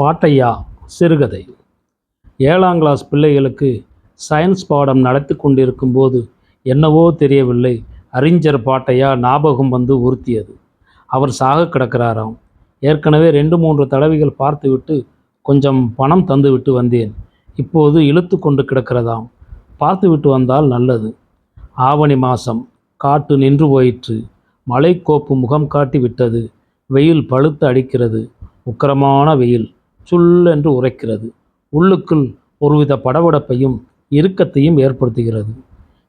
பாட்டையா சிறுகதை. ஏழாம் கிளாஸ் பிள்ளைகளுக்கு சயின்ஸ் பாடம் நடத்தி கொண்டிருக்கும்போது என்னவோ தெரியவில்லை. அறிஞர் பாட்டையா ஞாபகம் வந்து உறுத்தியது. அவர் சாக கிடக்கிறாராம். ஏற்கனவே ரெண்டு மூன்று தடவைகள் பார்த்துவிட்டு கொஞ்சம் பணம் தந்துவிட்டு வந்தேன். இப்போது இழுத்து கொண்டு கிடக்கிறதாம். பார்த்துவிட்டு வந்தால் நல்லது. ஆவணி மாதம் காட்டு நின்று போயிற்று. மலைக்கோப்பு முகம் காட்டி விட்டது. வெயில் பழுத்து அடிக்கிறது. உக்கிரமான வெயில். சுல் என்று உரைக்கிறது. உள்ளுக்குள் ஒருவித படபடப்பையும் இறுக்கத்தையும் ஏற்படுத்துகிறது.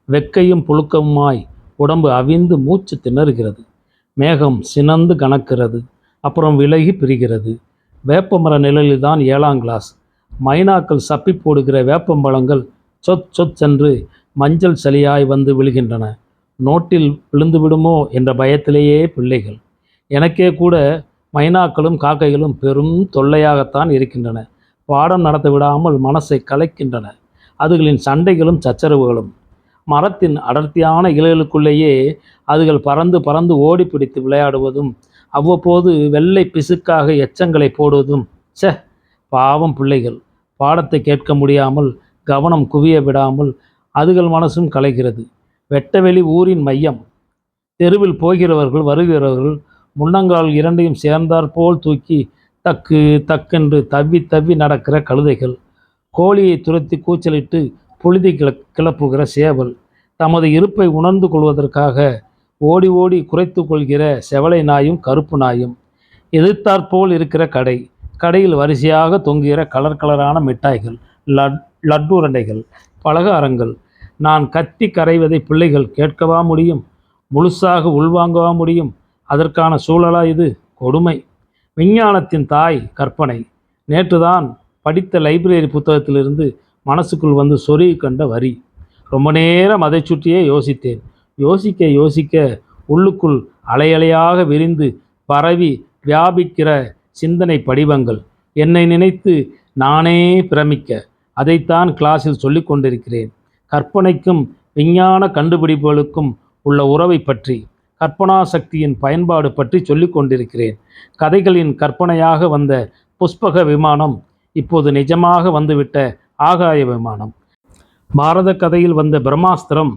வெக்கையும் புழுக்கமுமாய் உடம்பு அவிந்து மூச்சு திணறுகிறது. மேகம் சினந்து கணக்கிறது அப்புறம் விலகி பிரிகிறது. வேப்பமர நிழலில்தான் ஏழாம் கிளாஸ். மைனாக்கள் சப்பி போடுகிற வேப்பம்பழங்கள் சொத் சொத் சென்று மஞ்சள் சளியாய் வந்து விழுகின்றன. நோட்டில் விழுந்து விடுமோ என்ற பயத்திலேயே பிள்ளைகள். எனக்கே கூட மைனாக்களும் காக்கைகளும் பெரும் தொல்லையாகத்தான் இருக்கின்றன. பாடம் நடத்த விடாமல் மனசை கலைக்கின்றன. அதுகளின் சண்டைகளும் சச்சரவுகளும். மரத்தின் அடர்த்தியான இலைகளுக்குள்ளேயே அதுகள் பறந்து பறந்து ஓடி பிடித்து விளையாடுவதும் அவ்வப்போது வெள்ளை பிசுக்காக எச்சங்களை போடுவதும் சே பாவம் பிள்ளைகள். பாடத்தை கேட்க முடியாமல் கவனம் குவிய விடாமல் அதுகள் மனசும் கலைகிறது. வெட்டவெளி ஊரின் மையம். தெருவில் போகிறவர்கள் வருகிறவர்கள் முன்னங்கால் இரண்டையும் சேர்ந்தாற்போல் தூக்கி தக்கு தக்கென்று தவ்வி தவ்வி நடக்கிற கழுதைகள். கோழியை துரத்தி கூச்சலிட்டு புழுதி கிள கிளப்புகிற சேவல். தமது இருப்பை உணர்ந்து கொள்வதற்காக ஓடி ஓடி குறைத்து கொள்கிற செவலை நாயும் கருப்பு நாயும். எதிர்த்தாற்போல் இருக்கிற கடை. கடையில் வரிசையாக தொங்குகிற கலர் கலரான மிட்டாய்கள் லட் லட்டு உருண்டைகள் பலகாரங்கள் நான் கத்தி கரைவதை பிள்ளைகள் கேட்கவா முடியும்? முழுசாக உள்வாங்கவா முடியும்? அதற்கான சூழலா இது? கொடுமை. விஞ்ஞானத்தின் தாய் கற்பனை. நேற்றுதான் படித்த லைப்ரரி புத்தகத்திலிருந்து மனசுக்குள் வந்து சொருகி கண்ட வரி. ரொம்ப நேரம் அதை சுற்றியே யோசித்தேன். யோசிக்க யோசிக்க உள்ளுக்குள் அலையலையாக விரிந்து பரவி வியாபிக்கிற சிந்தனை படிவங்கள். என்னை நினைத்து நானே பிரமிக்க. அதைத்தான் கிளாஸில் சொல்லிக் கொண்டிருக்கிறேன். கற்பனைக்கும் விஞ்ஞான கண்டுபிடிப்புகளுக்கும் உள்ள உறவை பற்றி. கற்பனா சக்தியின் பயன்பாடு பற்றி சொல்லிக் கொண்டிருக்கிறேன். கதைகளின் கற்பனையாக வந்த புஷ்பக விமானம் இப்போது நிஜமாக வந்துவிட்ட ஆகாய விமானம். பாரத கதையில் வந்த பிரம்மாஸ்திரம்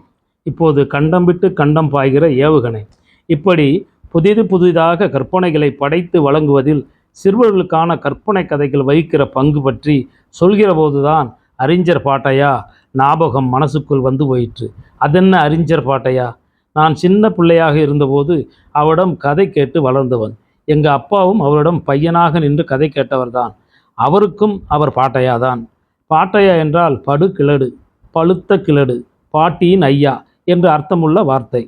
இப்போது கண்டம் விட்டு கண்டம் பாய்கிற ஏவுகணை. இப்படி புதிது புதிதாக கற்பனைகளை படைத்து வழங்குவதில் சிறுவர்களுக்கான கற்பனை கதைகள் வகிக்கிற பங்கு பற்றி சொல்கிற போதுதான் அறிஞர் பாட்டையா ஞாபகம் மனசுக்குள் வந்து போயிற்று. அதென்ன அறிஞர் பாட்டையா? நான் சின்ன பிள்ளையாக இருந்தபோது அவரிடம் கதை கேட்டு வளர்ந்தவன். எங்கள் அப்பாவும் அவரிடம் பையனாக நின்று கதை கேட்டவர்தான். அவருக்கும் அவர் பாட்டையாதான். பாட்டையா என்றால் படு கிழடு பழுத்த கிழடு பாட்டியின் ஐயா என்று அர்த்தமுள்ள வார்த்தை.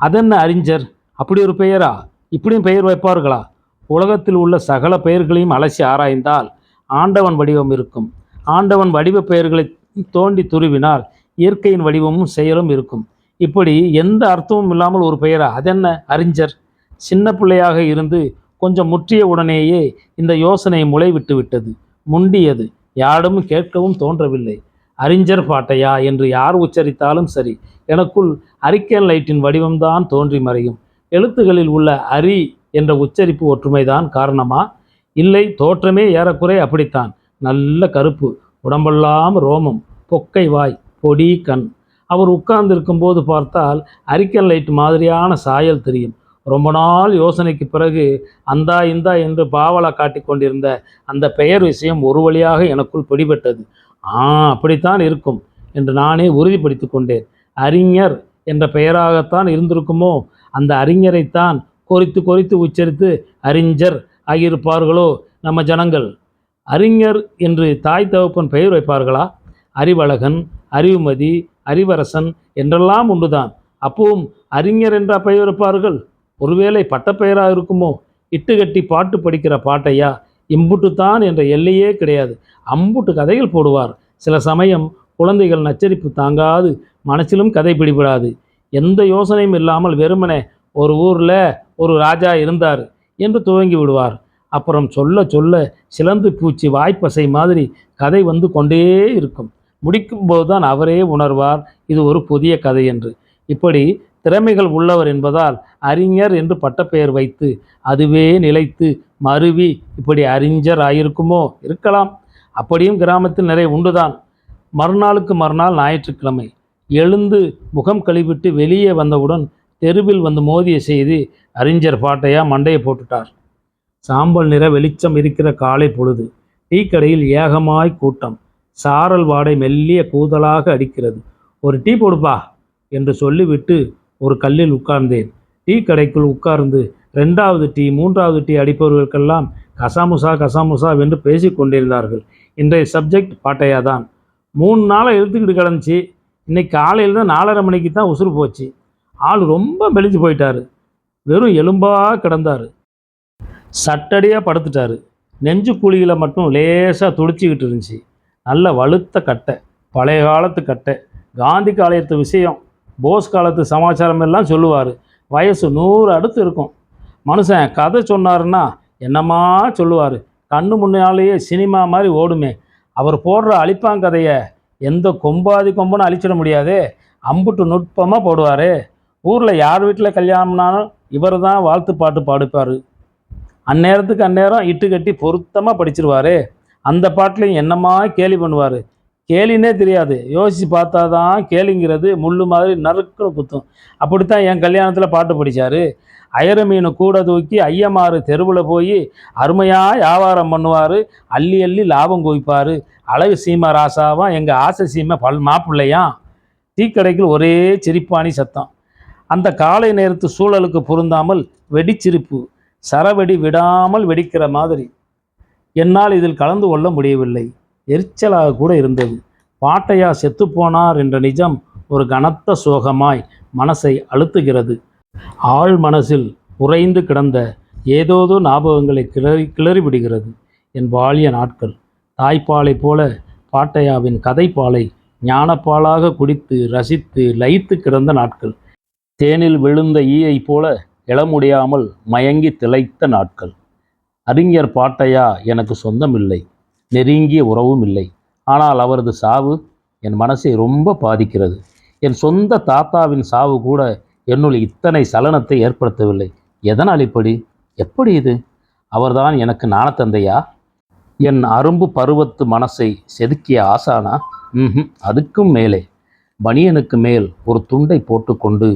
அதென்ன அறிஞர்? அப்படி ஒரு பெயரா? இப்படியும் பெயர் வைப்பார்களா? உலகத்தில் உள்ள சகல பெயர்களையும் அலசி ஆராய்ந்தால் ஆண்டவன் வடிவம் இருக்கும். ஆண்டவன் வடிவ பெயர்களை தோண்டி துருவினால் இயற்கையின் வடிவமும் செயலும் இருக்கும். இப்படி எந்த அர்த்தமும் இல்லாமல் ஒரு பெயரா? அதென்ன? அறிஞர். சின்ன பிள்ளையாக இருந்து கொஞ்சம் முற்றிய உடனேயே இந்த யோசனை முளைவிட்டு விட்டது. முண்டியது. யாரிடமும் கேட்கவும் தோன்றவில்லை. அறிஞர் பாட்டையா என்று யார் உச்சரித்தாலும் சரி எனக்குள் அரிக்கேன் லைட்டின் வடிவம்தான் தோன்றி மறையும். எழுத்துகளில் உள்ள அரி என்ற உச்சரிப்பு ஒற்றுமைதான் காரணமா? இல்லை தோற்றமே ஏறக்குறை அப்படித்தான். நல்ல கருப்பு உடம்பெல்லாம் ரோமம் பொக்கை வாய் பொடி கண். அவர் உட்கார்ந்திருக்கும் போது பார்த்தால் அரிக்கன் லைட் மாதிரியான சாயல் தெரியும். ரொம்ப நாள் யோசனைக்கு பிறகு அந்தா இந்தா என்று பாவலா காட்டிக் கொண்டிருந்த அந்த பெயர் விஷயம் ஒரு வழியாக எனக்குள் பிடிபட்டது. ஆ அப்படித்தான் இருக்கும் என்று நானே உறுதிப்படுத்தி கொண்டேன். அறிஞர் என்ற பெயராகத்தான் இருந்திருக்குமோ அந்த அறிஞரைத்தான் கொறித்து கொறித்து உச்சரித்து அறிஞர் ஆகியிருப்பார்களோ நம்ம ஜனங்கள். அறிஞர் என்று தாய் தகப்பன் பெயர் வைப்பார்களா? அறிவழகன் அறிவுமதி அறிவரசன் என்றெல்லாம் உண்டுதான். அப்பவும் அறிஞர் என்ற பெயர் இருப்பார்கள் ஒருவேளை பட்டப்பெயராக இருக்குமோ? இட்டுக்கட்டி பாட்டு படிக்கிற பாட்டையா? இம்புட்டுத்தான் என்ற எல்லையே கிடையாது. அம்புட்டு கதைகள் போடுவார். சில சமயம் குழந்தைகள் நச்சரிப்பு தாங்காது மனசிலும் கதை பிடிபடாது. எந்த யோசனையும் இல்லாமல் வெறுமனே ஒரு ஊரில் ஒரு ராஜா இருந்தார் என்று துவங்கி விடுவார். அப்புறம் சொல்ல சொல்ல சிலந்து பூச்சி வாய்ப்பசை மாதிரி கதை வந்து கொண்டே இருக்கும். முடிக்கும்போது தான் அவரே உணர்வார் இது ஒரு புதிய கதை என்று. இப்படி திறமைகள் உள்ளவர் என்பதால் அறிஞர் என்று பட்டப்பெயர் வைத்து அதுவே நிலைத்து மருவி இப்படி அறிஞர் ஆயிருக்குமோ? இருக்கலாம். அப்படியும் கிராமத்தில் நிறைய உண்டுதான். மறுநாளுக்கு மறுநாள் ஞாயிற்றுக்கிழமை. எழுந்து முகம் கழுவிட்டு வெளியே வந்தவுடன் தெருவில் வந்து மோதிய செய்தி அறிஞர் பாட்டையா மண்டையை போட்டுட்டார். சாம்பல் நிற வெளிச்சம் இருக்கிற காலை பொழுது டீ கடையில் ஏகமாய் கூட்டம். சாரல் வாடை மெல்லிய கூதலாக அடிக்கிறது. ஒரு டீ போடுப்பா என்று சொல்லிவிட்டு ஒரு கல்லில் உட்கார்ந்தேன். டீ கடைக்குள் உட்கார்ந்து ரெண்டாவது டீ மூன்றாவது டீ அடிப்பவர்களுக்கெல்லாம் கசாமுசா கசாமுசா என்று பேசிக் கொண்டிருந்தார்கள். இன்றைய சப்ஜெக்ட் பாட்டையா தான் மூணு நாளாக இழுத்துக்கிட்டு கிடந்துச்சு. இன்னைக்கு காலையில் தான் நாலரை மணிக்கு தான் உசுறு போச்சு. ஆள் ரொம்ப மெலிஞ்சு போயிட்டாரு. வெறும் எலும்பாக கிடந்தார். சட்டடியாக படுத்துட்டாரு. நெஞ்சு குழியில் மட்டும் லேசாக துடிச்சிக்கிட்டு இருந்துச்சு. நல்ல வலுத்த கட்டை பழைய காலத்து கட்டை. காந்தி காலத்து விஷயம் போஸ் காலத்து சமாச்சாரம் எல்லாம் சொல்லுவார். வயசு நூறு அடுத்து இருக்கும். மனுஷன் கதை சொன்னாருன்னா என்னம்மா சொல்லுவார்? கண்ணு முன்னாலேயே சினிமா மாதிரி ஓடுமே. அவர் போடுற அழிப்பாங்கதையை எந்த கொம்பாதி கொம்புன்னு அழிச்சிட முடியாதே. அம்புட்டு நுட்பமாக போடுவார். ஊரில் யார் வீட்டில் கல்யாணம்னாலும் இவர் தான் வாழ்த்து பாட்டு பாடுப்பார். அந்நேரத்துக்கு அந்நேரம் இட்டு கட்டி பொருத்தமாக படிச்சிருவார். அந்த பாட்டிலையும் என்னமா கேலி பண்ணுவார்? கேலினே தெரியாது. யோசித்து பார்த்தா தான் கேலிங்கிறது முள்ளு மாதிரி நறுக்குன்னு குத்தும். அப்படித்தான் என் கல்யாணத்தில் பாட்டு படித்தார் அயர மீன் கூட தூக்கி ஐயமாறு தெருவில் போய் அருமையாக வியாபாரம் பண்ணுவார். அள்ளி அள்ளி லாபம் குவிப்பார் அழகு சீமா ராசாவும் எங்கள் ஆசை சீமை பல் மாப்பிள்ளையாம் டீ ஒரே சிரிப்பாணி சத்தம். அந்த காலை நேரத்து சூழலுக்கு பொருந்தாமல் வெடிச்சிரிப்பு. சரவெடி விடாமல் வெடிக்கிற மாதிரி. என்னால் இதில் கலந்து கொள்ள முடியவில்லை. எரிச்சலாக கூட இருந்தது. பாட்டையா செத்துப்போனார் என்ற நிஜம் ஒரு கனத்த சோகமாய் மனசை அழுத்துகிறது. ஆழ் மனசில் உறைந்து கிடந்த ஏதோதோ ஞாபகங்களை கிளறி கிளறி விடுகிறது என் வாழிய நாட்கள். தாய்ப்பாலைப் போல பாட்டையாவின் கதைப்பாலை ஞானப்பாலாக குடித்து ரசித்து லயித்து கிடந்த நாட்கள். தேனில் விழுந்த ஈயைப் போல எழ முடியாமல் மயங்கி திளைத்த நாட்கள். அறிஞர் பாட்டையா எனக்கு சொந்தம் இல்லை நெருங்கிய உறவும் இல்லை. ஆனால் அவரது சாவு என் மனசை ரொம்ப பாதிக்கிறது. என் சொந்த தாத்தாவின் சாவு கூட என்னுள் இத்தனை சலனத்தை ஏற்படுத்தவில்லை. எதனால் இப்படி? எப்படி இது? அவர்தான் எனக்கு ஞானத்தந்தையா என் அரும்பு பருவத்து மனசை செதுக்கிய ஆசானா? ம் அதுக்கும் மேலே. பனியனுக்கு மேல் ஒரு துண்டை போட்டுக்கொண்டு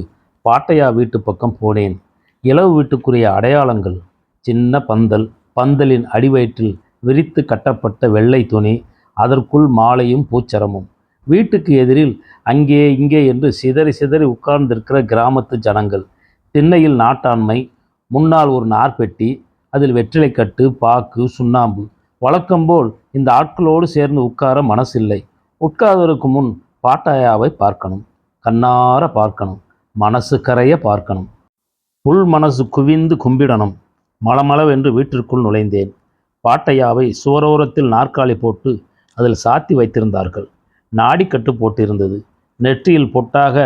பாட்டையா வீட்டு பக்கம் போனேன். இளவு வீட்டுக்குரிய அடையாளங்கள் சின்ன பந்தல் பந்தலின் அடிவயிற்றில் விரித்து கட்டப்பட்ட வெள்ளை துணி அதற்குள் மாலையும் பூச்சரமும். வீட்டுக்கு எதிரில் அங்கே இங்கே என்று சிதறி சிதறி உட்கார்ந்திருக்கிற கிராமத்து ஜனங்கள். திண்ணையில் நாட்டாண்மை முன்னால் ஒரு நார்பெட்டி அதில் வெற்றிலைக்கட்டு பாக்கு சுண்ணாம்பு. வழக்கம்போல் இந்த ஆட்களோடு சேர்ந்து உட்கார மனசில்லை. உட்கார்வதற்கு முன் பாட்டாயாவை பார்க்கணும் கண்ணார பார்க்கணும் மனசு கரைய பார்க்கணும். உள் மனசு குவிந்து கும்பிடணும். மளமளவென்று வீட்டிற்குள் நுழைந்தேன். பாட்டையாவை சுவரோரத்தில் நாற்காலி போட்டு அதில் சாத்தி வைத்திருந்தார்கள். நாடிக்கட்டு போட்டிருந்தது. நெற்றியில் பொட்டாக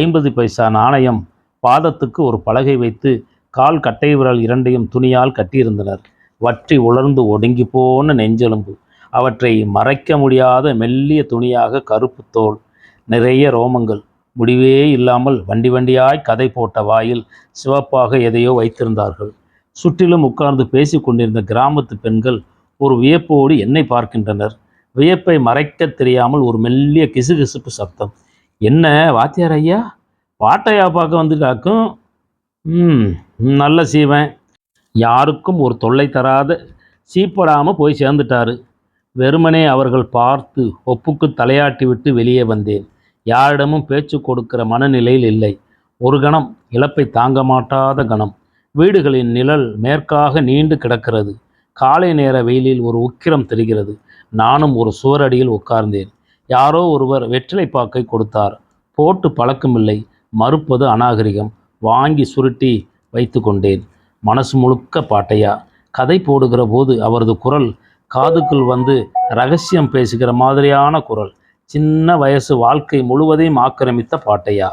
ஐம்பது பைசா நாணயம் பாதத்துக்கு ஒரு பலகை வைத்து கால் கட்டை விரல் இரண்டையும் துணியால் கட்டியிருந்தனர். வற்றி உலர்ந்து ஒடுங்கி போன நெஞ்செலும்பு. அவற்றை மறைக்க முடியாத மெல்லிய துணியாக கருப்பு தோல். நிறைய ரோமங்கள். முடிவே இல்லாமல் வண்டி வண்டியாய் கதை போட்ட வாயில் சிவப்பாக எதையோ வைத்திருந்தார்கள். சுற்றிலும் உட்கார்ந்து பேசி கொண்டிருந்த கிராமத்து பெண்கள் ஒரு வியப்போடு என்னை பார்க்கின்றனர். வியப்பை மறைக்க தெரியாமல் ஒரு மெல்லிய கிசுகிசுப்பு சப்தம். என்ன வாத்தியார் ஐயா? பாட்டையா பார்க்க வந்துட்டாக்கும் ம் நல்ல சீவன். யாருக்கும் ஒரு தொல்லை தராத சீப்படாமல் போய் சேர்ந்துட்டாரு. வெறுமனே அவர்கள் பார்த்து ஒப்புக்கு தலையாட்டி விட்டு வெளியே வந்தேன். யாரிடமும் பேச்சு கொடுக்கிற மனநிலையில் இல்லை. ஒரு கணம் இழப்பை தாங்க மாட்டாத கணம். வீடுகளின் நிழல் மேற்காக நீண்டு கிடக்கிறது. காலை நேர வெயிலில் ஒரு உக்கிரம் தெரிகிறது. நானும் ஒரு சுவரடியில் உட்கார்ந்தேன். யாரோ ஒருவர் வெற்றிலை பாக்கை கொடுத்தார். போட்டு பழக்கமில்லை. மறுப்பது அநாகரிகம். வாங்கி சுருட்டி வைத்து கொண்டேன். மனசு முழுக்க பாட்டையா? கதை போடுகிற போது அவரது குரல் காதுக்குள் வந்து ரகசியம் பேசுகிற மாதிரியான குரல். சின்ன வயசு வாழ்க்கை முழுவதையும் ஆக்கிரமித்த பாட்டையா?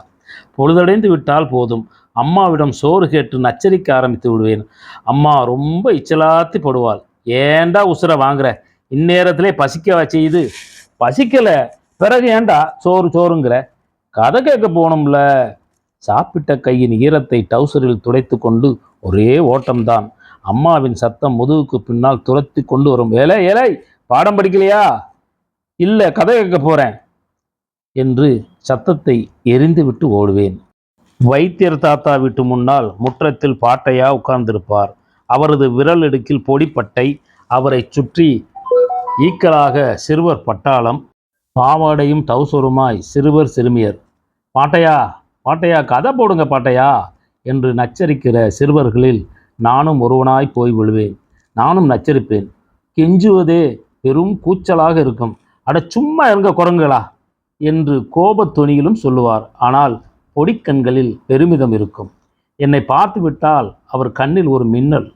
பொழுதடைந்து விட்டால் போதும். அம்மாவிடம் சோறு கேட்டு நச்சரிக்க ஆரம்பித்து விடுவேன். அம்மா ரொம்ப இச்சலாத்தி படுவாள். ஏன்டா உசுரை வாங்குற? இந்நேரத்திலே பசிக்க செய்யுது பசிக்கலை. பிறகு ஏன்டா சோறு சோறுங்கிற? கதை கேட்க போகணும்ல சாப்பிட்ட கையின் ஈரத்தை டவுசரில் துடைத்து கொண்டு ஒரே ஓட்டம்தான். அம்மாவின் சத்தம் முதுகுக்கு பின்னால் துரத்தி கொண்டு வரும். ஏலே ஏலை பாடம் படிக்கலையா? இல்லை கதை கேட்க போகிறேன் என்று சத்தத்தை எரிந்துவிட்டு ஓடுவேன். வைத்தியர் தாத்தா வீட்டு முன்னால் முற்றத்தில் பாட்டையா உட்கார்ந்திருப்பார். அவரது விரல் இடுக்கில் பொடிப்பட்டை அவரை சுற்றி ஈக்கலாக சிறுவர் பட்டாளம் பாவாடையும் டவுசருமாய் சிறுவர் சிறுமியர். பாட்டையா பாட்டையா கதை போடுங்க பாட்டையா என்று நச்சரிக்கிற சிறுவர்களில் நானும் ஒருவனாய் போய் விழுவேன். நானும் நச்சரிப்பேன். கெஞ்சுவதே பெரும் கூச்சலாக இருக்கும். அட சும்மா இருங்க குரங்குகளா என்று கோபத் துணியிலும் சொல்லுவார். ஆனால் பொடிக்கண்களில் பெருமிதம் இருக்கும். என்னை பார்த்து விட்டால் அவர் கண்ணில் ஒரு மின்னல்.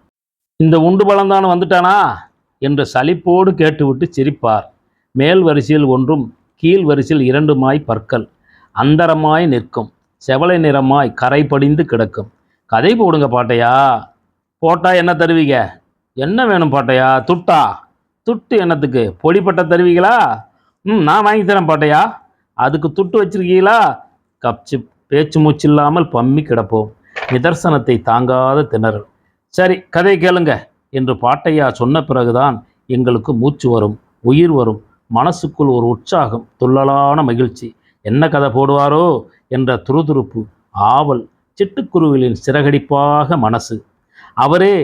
இந்த உண்டு பழம்தான் வந்துட்டானா? என்று சலிப்போடு கேட்டுவிட்டு சிரிப்பார். மேல் வரிசையில் ஒன்றும் கீழ் வரிசையில் இரண்டுமாய் பற்கள். அந்தரமாய் நிற்கும். செவலை நிறமாய் கரை படிந்து கிடக்கும். கதை போடுங்க பாட்டையா? போட்டா என்ன தருவீங்க? என்ன வேணும் பாட்டையா? துட்டா? துட்டு என்னத்துக்கு? பொடிப்பட்ட தருவீங்களா? ம் நான் வாங்கி தரேன் பாட்டையா? அதுக்கு துட்டு வச்சிருக்கீங்களா? கப்சிப் பேச்சு மூச்சு இல்லாமல் பம்மி கிடப்போம். நிதர்சனத்தை தாங்காத திணறல். சரி கதை கேளுங்க என்று பாட்டையா சொன்ன பிறகுதான் எங்களுக்கு மூச்சு வரும் உயிர் வரும் மனசுக்குள் ஒரு உற்சாகம் துள்ளலான மகிழ்ச்சி. என்ன கதை போடுவாரோ என்ற துருதுருப்பு ஆவல் சிட்டுக்குருவிகளின் சிறகடிப்பாக மனசு. அவரே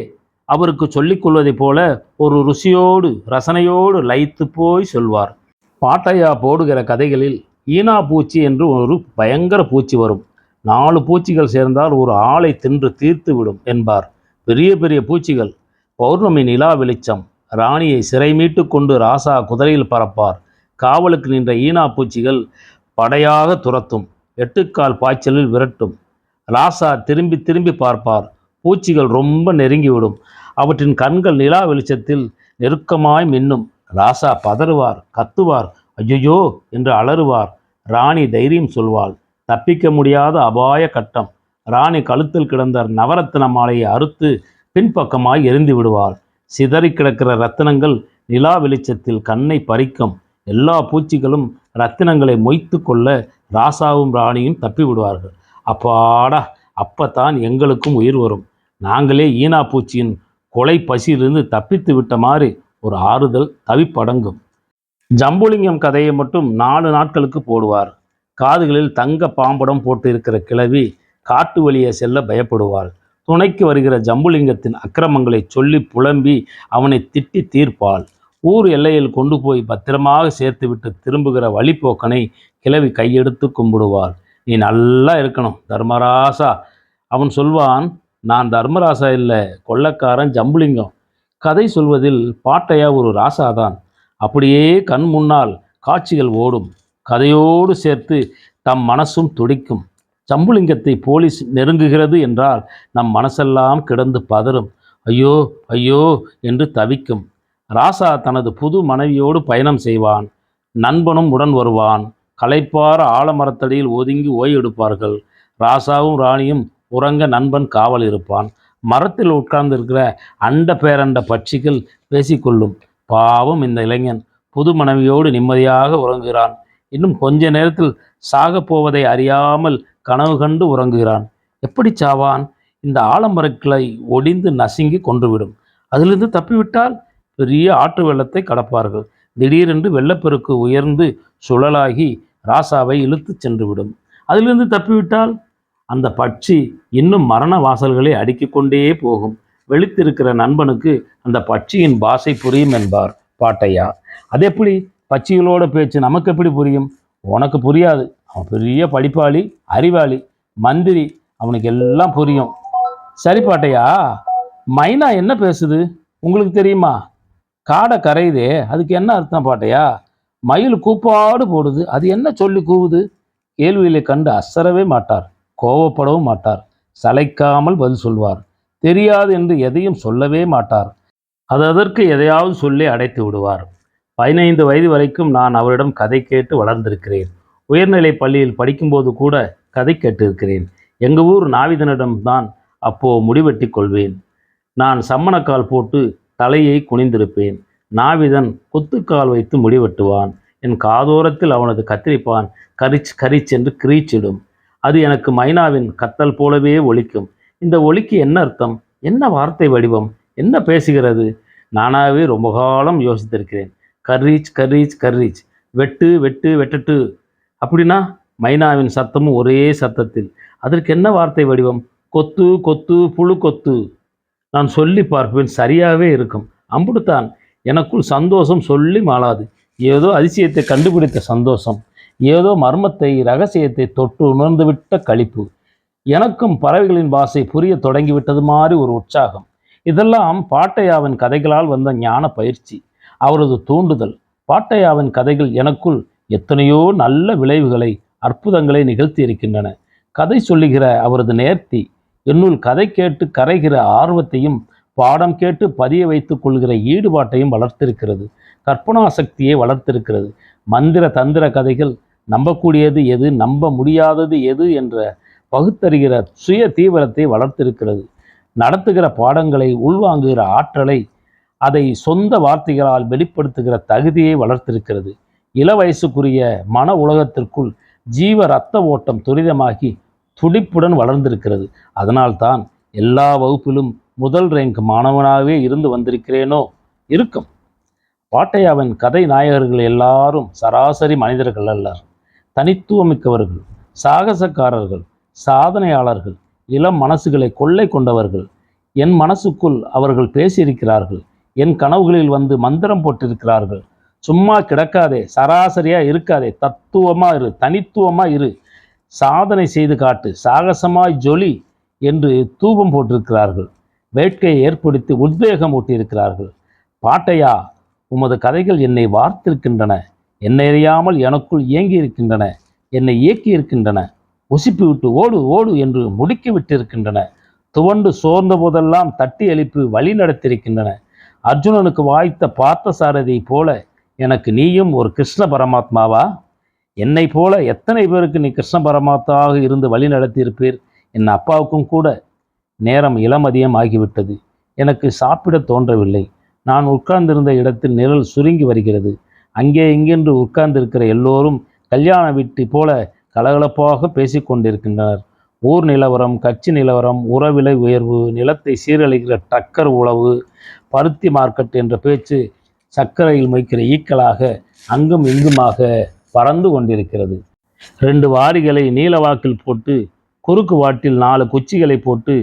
அவருக்கு சொல்லிக்கொள்வதைப் போல ஒரு ருசியோடு ரசனையோடு லயித்து போய் சொல்வார். பாட்டையா போடுகிற கதைகளில் ஈனா பூச்சி என்று ஒரு பயங்கர பூச்சி வரும். நாலு பூச்சிகள் சேர்ந்தால் ஒரு ஆளை தின்று தீர்த்து விடும் என்பார். பெரிய பெரிய பூச்சிகள். பௌர்ணமி நிலா வெளிச்சம். ராணியை சிறை மீட்டு கொண்டு ராசா குதிரையில் பறப்பார். காவலுக்கு நின்ற ஈனா பூச்சிகள் படையாக துரத்தும். எட்டுக்கால் பாய்ச்சலில் விரட்டும். ராசா திரும்பி திரும்பி பார்ப்பார். பூச்சிகள் ரொம்ப நெருங்கிவிடும். அவற்றின் கண்கள் நிலா வெளிச்சத்தில் நெருக்கமாய் மின்னும். ராசா பதறுவார் கத்துவார். ஐயையோ என்று அலறுவார். ராணி தைரியம் சொல்வாள் தப்பிக்க முடியாத அபாய கட்டம். ராணி கழுத்தில் கிடந்த நவரத்தின மாலையை அறுத்து பின்பக்கமாய் எரிந்து விடுவாள். சிதறி கிடக்கிற ரத்தினங்கள் நிலா வெளிச்சத்தில் கண்ணை பறிக்கும். எல்லா பூச்சிகளும் ரத்தினங்களை மொய்த்து கொள்ள ராசாவும் ராணியும் தப்பி விடுவார்கள். அப்பாடா அப்பத்தான் எங்களுக்கும் உயிர் வரும். நாங்களே ஈனா பூச்சியின் கொலை பசியிலிருந்து தப்பித்து விட்ட மாதிரி ஒரு ஆறுதல் தவிப்படங்கும். ஜம்புலிங்கம் கதையை மட்டும் நாலு நாட்களுக்கு போடுவார். காதுகளில் தங்க பாம்படம் போட்டு இருக்கிற கிழவி காட்டு வழியே செல்ல பயப்படுவாள். துணைக்கு வருகிற ஜம்புலிங்கத்தின் அக்கிரமங்களை சொல்லி புலம்பி அவனை திட்டி தீர்ப்பாள். ஊர் எல்லையில் கொண்டு போய் பத்திரமாக சேர்த்துவிட்டு திரும்புகிற வழிப்போக்கனை கிழவி கையெடுத்து கும்பிடுவாள். நீ நல்லா இருக்கணும் தர்மராசா அவன் சொல்வான் நான் தர்மராசா இல்லை கொள்ளக்காரன் ஜம்புலிங்கம் கதை சொல்வதில் பாட்டையா ஒரு ராசாதான். அப்படியே கண் முன்னால் காட்சிகள் ஓடும். கதையோடு சேர்த்து தம் மனசும் துடிக்கும். சம்புலிங்கத்தை போலீஸ் நெருங்குகிறது என்றால் நம் மனசெல்லாம் கிடந்து பதறும். ஐயோ ஐயோ என்று தவிக்கும். ராசா தனது புது மனைவியோடு பயணம் செய்வான். நண்பனும் உடன் வருவான். களைப்பார ஆலமரத்தடியில் ஒதுங்கி ஓய்வெடுப்பார்கள் ராசாவும் ராணியும் உறங்க நண்பன் காவல் இருப்பான் மரத்தில் உட்கார்ந்திருக்கிற அண்ட பேரண்ட பட்சிகள் பேசிக்கொள்ளும். பாவம் இந்த இளைஞன் புது மனைவியோடு நிம்மதியாக உறங்குகிறான். இன்னும் கொஞ்ச நேரத்தில் சாகப் போவதை அறியாமல் கனவு கண்டு உறங்குகிறான். எப்படி சாவான்? இந்த ஆலமரக்கிளை ஒடிந்து நசுங்கி கொன்றுவிடும். அதிலிருந்து தப்பிவிட்டால் பெரிய ஆற்று வெள்ளத்தை கடப்பார்கள். திடீரென்று வெள்ளப்பெருக்கு உயர்ந்து சுழலாகி ராசாவை இழுத்துச் சென்றுவிடும். அதிலிருந்து தப்பிவிட்டால் அந்த பட்சி இன்னும் மரண வாசல்களை அடுக்கிக் கொண்டே போகும். வெளித்திருக்கிற நண்பனுக்கு அந்த பட்சியின் பாஷை புரியும் என்பார் பாட்டையா. அது எப்படி? பட்சிகளோட பேச்சு நமக்கு எப்படி புரியும்? உனக்கு புரியாது. அவன் பெரிய படிப்பாளி அறிவாளி மந்திரி அவனுக்கு எல்லாம் புரியும். சரி பாட்டையா மைனா என்ன பேசுது? உங்களுக்கு தெரியுமா? காடை கரையுதே அதுக்கு என்ன அர்த்தம் பாட்டையா? மயில் கூப்பாடு போடுது அது என்ன சொல்லி கூவுது? கேள்வியிலே கண்டு அசரவே மாட்டார் கோவப்படவும் மாட்டார் சளைக்காமல் பதில் சொல்வார். தெரியாது என்று எதையும் சொல்லவே மாட்டார். அது அதற்கு எதையாவது சொல்லி அடைத்து விடுவார். பதினைந்து வயது வரைக்கும் நான் அவரிடம் கதை கேட்டு வளர்ந்திருக்கிறேன். உயர்நிலை பள்ளியில் படிக்கும்போது கூட கதை கேட்டிருக்கிறேன். எங்கள் ஊர் நாவிதனிடம் தான் அப்போ முடிவெட்டி கொள்வேன். நான் சம்மணக்கால் போட்டு தலையை குனிந்திருப்பேன். நாவிதன் குத்துக்கால் வைத்து முடிவெட்டுவான். என் காதோரத்தில் அவனது கத்திரிப்பான் கரிச் கரிச் என்று கிரீச்சிடும். அது எனக்கு மைனாவின் கத்தல் போலவே ஒலிக்கும். இந்த ஒலிக்கு என்ன அர்த்தம்? என்ன வார்த்தை வடிவம்? என்ன பேசுகிறது? நானாகவே ரொம்ப காலம் யோசித்திருக்கிறேன். கர்ரீச் கர்ரீச் கர்ரீச். வெட்டு வெட்டு வெட்டட்டு. அப்படின்னா மைனாவின் சத்தமும் ஒரே சத்தத்தில். அதற்கு என்ன வார்த்தை வடிவம்? கொத்து கொத்து புழு கொத்து. நான் சொல்லி பார்ப்பேன் சரியாகவே இருக்கும். அம்புடுத்தான். எனக்குள் சந்தோஷம் சொல்லி மாளாது. ஏதோ அதிசயத்தை கண்டுபிடித்த சந்தோஷம். ஏதோ மர்மத்தை ரகசியத்தை தொட்டு உணர்ந்துவிட்ட கழிப்பு எனக்கும் பறவைகளின் வாசை புரிய தொடங்கிவிட்டது மாதிரி ஒரு உற்சாகம். இதெல்லாம் பாட்டையாவின் கதைகளால் வந்த ஞான பயிற்சி. அவரது தூண்டுதல் பாட்டையாவின் கதைகள் எனக்குள் எத்தனையோ நல்ல விளைவுகளை அற்புதங்களை நிகழ்த்தி இருக்கின்றன கதை சொல்லுகிற அவரது நேர்த்தி என்னுள் கதை கேட்டு கரைகிற ஆர்வத்தையும் பாடம் கேட்டு பதிய வைத்துக் கொள்கிற ஈடுபாட்டையும் வளர்த்திருக்கிறது. கற்பனா சக்தியை வளர்த்திருக்கிறது. மந்திர தந்திர கதைகள் நம்பக்கூடியது எது நம்ப முடியாதது எது என்ற பகுத்தறிகிற சுய தீவிரத்தை வளர்த்திருக்கிறது. நடத்துகிற பாடங்களை உள்வாங்குகிற ஆற்றலை அதை சொந்த வார்த்தைகளால் வெளிப்படுத்துகிற தகுதியை வளர்த்திருக்கிறது. இள வயசுக்குரிய மன உலகத்திற்குள் ஜீவ இரத்த ஓட்டம் துரிதமாகி துடிப்புடன் வளர்ந்திருக்கிறது. அதனால்தான் எல்லா வகுப்பிலும் முதல் ரேங்க் மாணவனாகவே இருந்து வந்திருக்கிறேனோ? இருக்கும் பாட்டையாவின் கதை நாயகர்கள் எல்லாரும் சராசரி மனிதர்கள் அல்லர். தனித்துவமிக்கவர்கள் சாகசக்காரர்கள் சாதனையாளர்கள் இளம் மனசுகளை கொள்ளை கொண்டவர்கள் என் மனசுக்குள் அவர்கள் பேசியிருக்கிறார்கள் என் கனவுகளில் வந்து மந்திரம் போட்டிருக்கிறார்கள். சும்மா கிடக்காதே சராசரியாக இருக்காதே தத்துவமாக இரு தனித்துவமாக இரு சாதனை செய்து காட்டு சாகசமாய் ஜொலி என்று தூபம் போட்டிருக்கிறார்கள். வேட்கையை ஏற்படுத்தி உத்வேகம் ஊட்டியிருக்கிறார்கள். பாட்டையா உமது கதைகள் என்னை வார்த்திருக்கின்றன என்னை அறியாமல் எனக்குள் இயங்கி இருக்கின்றன என்னை இயக்கி இருக்கின்றன உசிப்பி விட்டு ஓடு ஓடு என்று முடுக்கி விட்டிருக்கின்றன துவண்டு சோர்ந்த போதெல்லாம் தட்டி எழுப்பி வழி நடத்தியிருக்கின்றன. அர்ஜுனனுக்கு வாய்த்த பார்த்த சாரதி போல எனக்கு நீயும் ஒரு கிருஷ்ண பரமாத்மாவா? என்னை போல எத்தனை பேருக்கு நீ கிருஷ்ண பரமாத்மாவாக இருந்து வழி நடத்தியிருப்பீர்? என் அப்பாவுக்கும் கூட நேரம் இளமதியம் ஆகிவிட்டது. எனக்கு சாப்பிட தோன்றவில்லை. நான் உட்கார்ந்திருந்த இடத்தில் நிழல் சுருங்கி வருகிறது. அங்கே இங்கென்று உட்கார்ந்திருக்கிற எல்லோரும் கல்யாண வீட்டு போல கலகலப்பாக பேசிக்கொண்டிருக்கின்றனர். ஊர் நிலவரம் கட்சி நிலவரம் உறவிலை உயர்வு நிலத்தை சீரழிக்கிற டக்கர் உழவு பருத்தி மார்க்கெட் என்ற பேச்சு சர்க்கரையில் மொய்க்கிற ஈக்களாக அங்கும் இங்குமாக பறந்து கொண்டிருக்கிறது. ரெண்டு வாரிகளை நீலவாக்கில் போட்டு குறுக்கு வாட்டில் நாலு குச்சிகளை போட்டு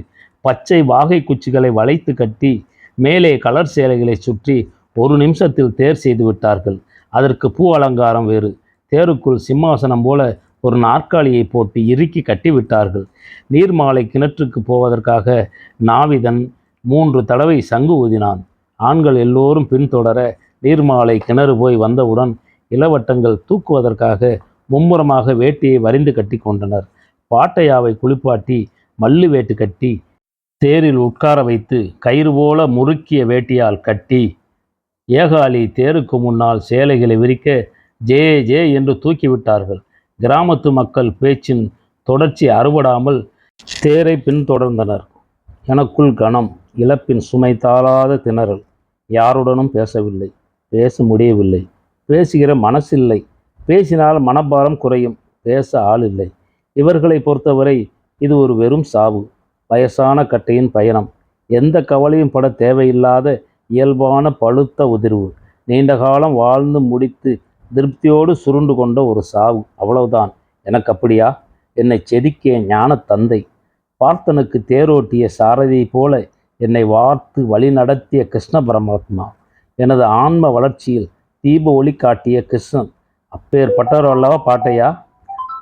பச்சை வாகை குச்சிகளை வளைத்து கட்டி மேலே கலர் சேலைகளை சுற்றி ஒரு நிமிஷத்தில் தேர் செய்து விட்டார்கள். அதற்கு பூ அலங்காரம் வேறு. தேருக்குள் சிம்மாசனம் போல ஒரு நாற்காலியை போட்டு இறுக்கி கட்டி விட்டார்கள். நீர்மாலை கிணற்றுக்கு போவதற்காக நாவிதன் மூன்று தடவை சங்கு ஊதினான். ஆண்கள் எல்லோரும் பின்தொடர நீர்மாலை கிணறு போய் வந்தவுடன் இளவட்டங்கள் தூக்குவதற்காக மும்முரமாக வேட்டியை வரிந்து கட்டி கொண்டனர். பாட்டையாவை குளிப்பாட்டி மல்லு வேட்டு கட்டி தேரில் உட்கார வைத்து கயிறு போல முறுக்கிய வேட்டியால் கட்டி ஏகாலி தேருக்கு முன்னால் சேலைகளை விரிக்க ஜே ஜே என்று தூக்கிவிட்டார்கள் கிராமத்து மக்கள் பேச்சின் தொடர்ச்சி அறுபடாமல் தேரை பின்தொடர்ந்தனர். எனக்குள் கணம் இழப்பின் சுமை தாளாத திணறல். யாருடனும் பேசவில்லை. பேச முடியவில்லை. பேசுகிற மனசில்லை. பேசினால் மனபாரம் குறையும். பேச ஆள் இல்லை இவர்களை பொறுத்தவரை இது ஒரு வெறும் சாவு. வயசான கட்டையின் பயணம். எந்த கவலையும் பட தேவையில்லாத இயல்பான பழுத்த உதிர்வு. நீண்ட காலம் வாழ்ந்து முடித்து திருப்தியோடு சுருண்டு கொண்ட ஒரு சாவு. அவ்வளவுதான். எனக்கு அப்படியா? என்னை செதுக்கிய ஞான தந்தை. பார்த்தனுக்கு தேரோட்டிய சாரதியை போல என்னை வார்த்து வழி நடத்திய கிருஷ்ண பரமாத்மா. எனது ஆன்ம வளர்ச்சியில் தீப ஒளி காட்டிய கிருஷ்ணன். அப்பேற்பட்டவர் அல்லவா பாட்டையா?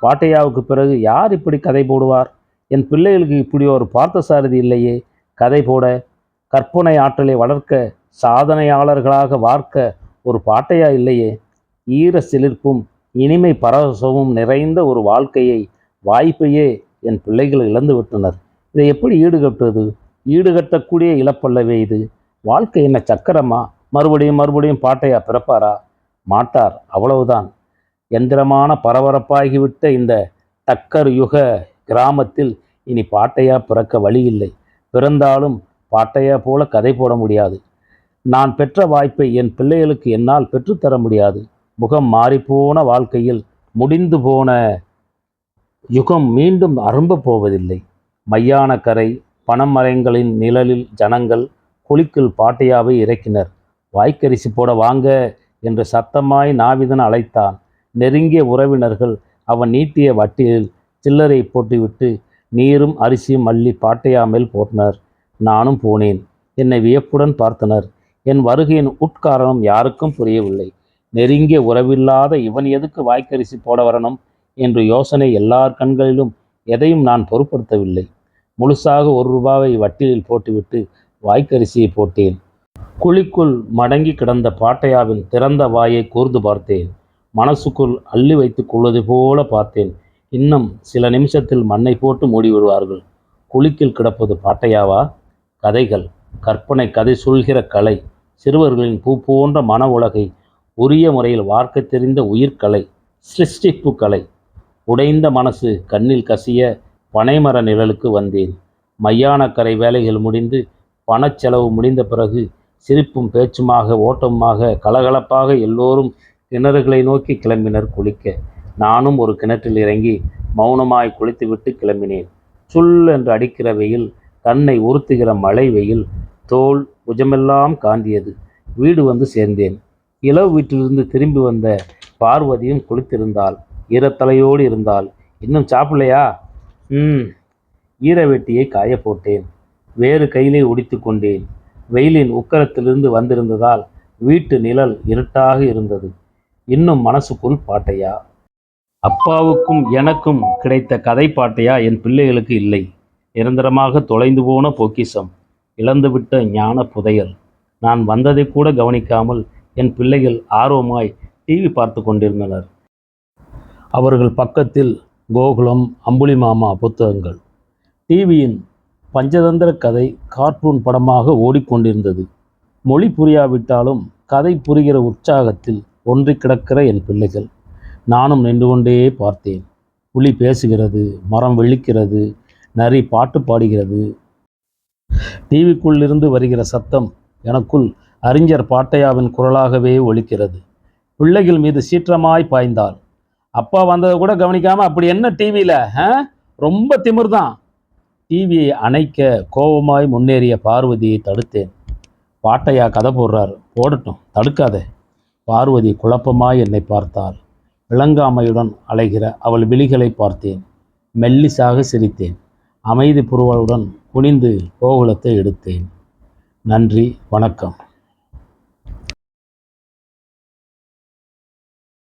பாட்டையாவுக்கு பிறகு யார் இப்படி கதை போடுவார்? என் பிள்ளைகளுக்கு இப்படி ஒரு பார்த்த சாரதி இல்லையே. கதை போட கற்பனை ஆற்றலை வளர்க்க சாதனையாளர்களாக வார்க்க ஒரு பாட்டையா இல்லையே? ஈர சிலிர்ப்பும் இனிமை பரவசமும் நிறைந்த ஒரு வாழ்க்கையை வாய்ப்பையே என் பிள்ளைகள் இழந்து விட்டனர். இதை எப்படி ஈடுகட்டுவது? ஈடுகட்டக்கூடிய இழப்பல்லவே இது. வாழ்க்கை என்ன சக்கரமா? மறுபடியும் மறுபடியும் பாட்டையா பிறப்பாரா? மாட்டார் அவ்வளவுதான். எந்திரமான பரபரப்பாகிவிட்ட இந்த டக்கர் யுக கிராமத்தில் இனி பாட்டையா பிறக்க வழி இல்லை பிறந்தாலும் பாட்டையா போல கதை போட முடியாது. நான் பெற்ற வாய்ப்பை என் பிள்ளைகளுக்கு என்னால் பெற்றுத்தர முடியாது. முகம் மாறிப்போன வாழ்க்கையில் முடிந்து போன யுகம் மீண்டும் அரும்பப் போவதில்லை. மையான கரை பணமரங்களின் நிழலில் ஜனங்கள் குழிக்குள் பாட்டையாவை இறக்கினர். வாய்க்கரிசி போட வாங்க என்று சத்தமாய் நாவிதன் அழைத்தான். நெருங்கிய உறவினர்கள் அவன் நீட்டிய வட்டியில் சில்லறை போட்டுவிட்டு நீரும் அரிசியும் அள்ளி பாட்டையா மேல் போட்டனர். நானும் போனேன். என்னை வியப்புடன் பார்த்தனர். என் வருகையின் உட்காரணம் யாருக்கும் புரியவில்லை. நெருங்கிய உறவில்லாத இவன் எதுக்கு வாய்க்கரிசி போட வரணும்? என்று யோசனை எல்லார் கண்களிலும் எதையும் நான் பொருட்படுத்தவில்லை. முழுசாக ஒரு ரூபாவை வட்டிலில் போட்டுவிட்டு வாய்க்கரிசியை போட்டேன். குழிக்குள் மடங்கி கிடந்த பாட்டையாவின் திறந்த வாயை கூர்ந்து பார்த்தேன். மனசுக்குள் அள்ளி வைத்துக் கொள்வது போல பார்த்தேன். இன்னும் சில நிமிஷத்தில் மண்ணை போட்டு மூடிவிடுவார்கள். குழிக்கில் கிடப்பது பாட்டையாவா? கதைகள். கற்பனை கதை சொல்கிற கலை. சிறுவர்களின் பூ போன்ற மன உலகை உரிய முறையில் வார்க்க தெரிந்த உயிர்க்கலை சிருஷ்டிப்பு கலை உடைந்த மனசு கண்ணில் கசிய பனைமர நிழலுக்கு வந்தேன். மையானக்கரை வேலைகள் முடிந்து பணச்செலவு முடிந்த பிறகு சிரிப்பும் பேச்சுமாக ஓட்டமுமாக கலகலப்பாக எல்லோரும் கிணறுகளை நோக்கி கிளம்பினர் குளிக்க. நானும் ஒரு கிணற்றில் இறங்கி மௌனமாய் குளித்துவிட்டு கிளம்பினேன். சுல் என்று அடிக்கிற வெயில் கண்ணை உறுத்துகிற மழை வெயில் தோல் புஜமெல்லாம் காந்தியது. வீடு வந்து சேர்ந்தேன். இளவு வீட்டிலிருந்து திரும்பி வந்த பார்வதியும் குளித்திருந்தாள். ஈரத்தலையோடு இருந்தாள். இன்னும் சாப்பிடலையா? ம். ஈர வெட்டியை காய போட்டேன். வேறு கையிலே உடித்து கொண்டேன். வெயிலின் உக்கரத்திலிருந்து வந்திருந்ததால் வீட்டு நிழல் இருட்டாக இருந்தது. இன்னும் மனசுக்குள் பாட்டையா? அப்பாவுக்கும் எனக்கும் கிடைத்த கதை பாட்டையா? என் பிள்ளைகளுக்கு இல்லை. நிரந்தரமாக தொலைந்து போன பொக்கிசம் இழந்துவிட்ட ஞான புதையல். நான் வந்ததை கூட கவனிக்காமல் என் பிள்ளைகள் ஆர்வமாய் டிவி பார்த்து கொண்டிருந்தனர். அவர்கள் பக்கத்தில் கோகுலம் அம்புலி மாமா புத்தகங்கள். டிவியின் பஞ்சதந்திர கதை கார்ட்டூன் படமாக ஓடிக்கொண்டிருந்தது. மொழி புரியாவிட்டாலும் கதை புரிகிற உற்சாகத்தில் ஒன்றி கிடக்கிற என் பிள்ளைகள். நானும் நின்று கொண்டே பார்த்தேன். புலி பேசுகிறது மரம் விழிக்கிறது நரி பாட்டு பாடுகிறது. டிவிக்குள்ளிருந்து வருகிற சத்தம் எனக்குள் அறிஞர் பாட்டையாவின் குரலாகவே ஒலிக்கிறது. பிள்ளைகள் மீது சீற்றமாய் பாய்ந்தாள். அப்பா வந்ததை கூட கவனிக்காம அப்படி என்ன டிவியில் ரொம்ப திமிர்தான். டிவியை அணைக்க கோபமாய் முன்னேறிய பார்வதியை தடுத்தேன். பாட்டையா கதை போடுறார். போடட்டும் தடுக்காதே. பார்வதி குழப்பமாய் என்னை பார்த்தாள். விளங்காமையுடன் அலைகிற அவள் விழிகளை பார்த்தேன். மெல்லிசாக சிரித்தேன். அமைதி புருவலுடன் குனிந்து கோகுலத்தை எடுத்தேன். நன்றி வணக்கம்.